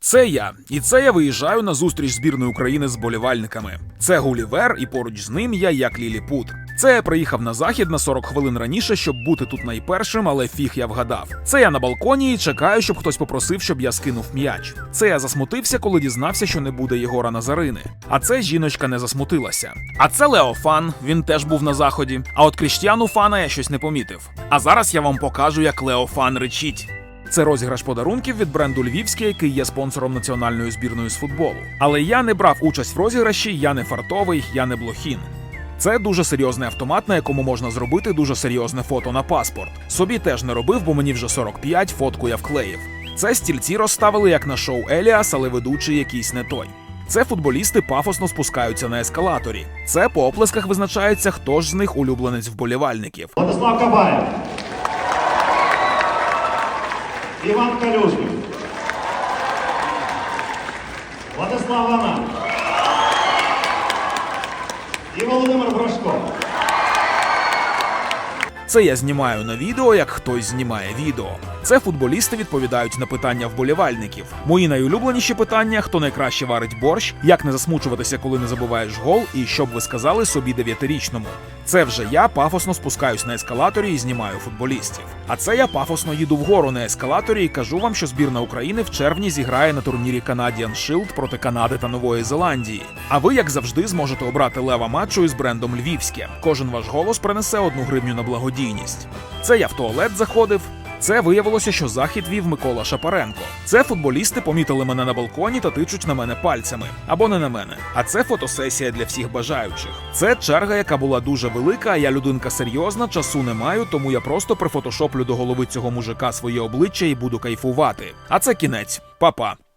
Це я, і це я виїжджаю на зустріч збірної України з болівальниками. Це Гулівер, і поруч з ним я як Ліліпут. Це я приїхав на захід на 40 хвилин раніше, щоб бути тут найпершим, але фіг я вгадав. Це я на балконі і чекаю, щоб хтось попросив, щоб я скинув м'яч. Це я засмутився, коли дізнався, що не буде Єгора Назарини. А це жіночка не засмутилася. А це Лео Фан, він теж був на заході. А от Кріштіану Фана я щось не помітив. А зараз я вам покажу, як Лео Фан речить. Це розіграш подарунків від бренду Львівське, який є спонсором національної збірної з футболу. Але я не брав участь в розіграші, я не фартовий, я не блохін. Це дуже серйозний автомат, на якому можна зробити дуже серйозне фото на паспорт. Собі теж не робив, бо мені вже 45, фотку я вклеїв. Це стільці розставили як на шоу Еліас, але ведучий якийсь не той. Це футболісти пафосно спускаються на ескалаторі. Це по оплесках визначається, хто ж з них улюбленець вболівальників. Владислав Кабаєв. Іван Калюжний. Владислав Лана. І Володимир Брошко. Це я знімаю на відео, як хтось знімає відео. Це футболісти відповідають на питання вболівальників. Мої найулюбленіші питання: хто найкраще варить борщ, як не засмучуватися, коли не забуваєш гол, і що б ви сказали собі дев'ятирічному. Це вже я пафосно спускаюсь на ескалаторі і знімаю футболістів. А це я пафосно їду вгору на ескалаторі і кажу вам, що збірна України в червні зіграє на турнірі Canadian Shield проти Канади та Нової Зеландії. А ви, як завжди, зможете обрати лева матчу із брендом Львівське. Кожен ваш голос принесе одну гривню на благодійність. Це я в туалет заходив. Це виявилося, що захід вів Микола Шапаренко. Це футболісти помітили мене на балконі та тичуть на мене пальцями або не на мене. А це фотосесія для всіх бажаючих. Це черга, яка була дуже велика. а Я людинка серйозна, часу не маю, тому я просто прифотошоплю до голови цього мужика своє обличчя і буду кайфувати. А це кінець. Па-па.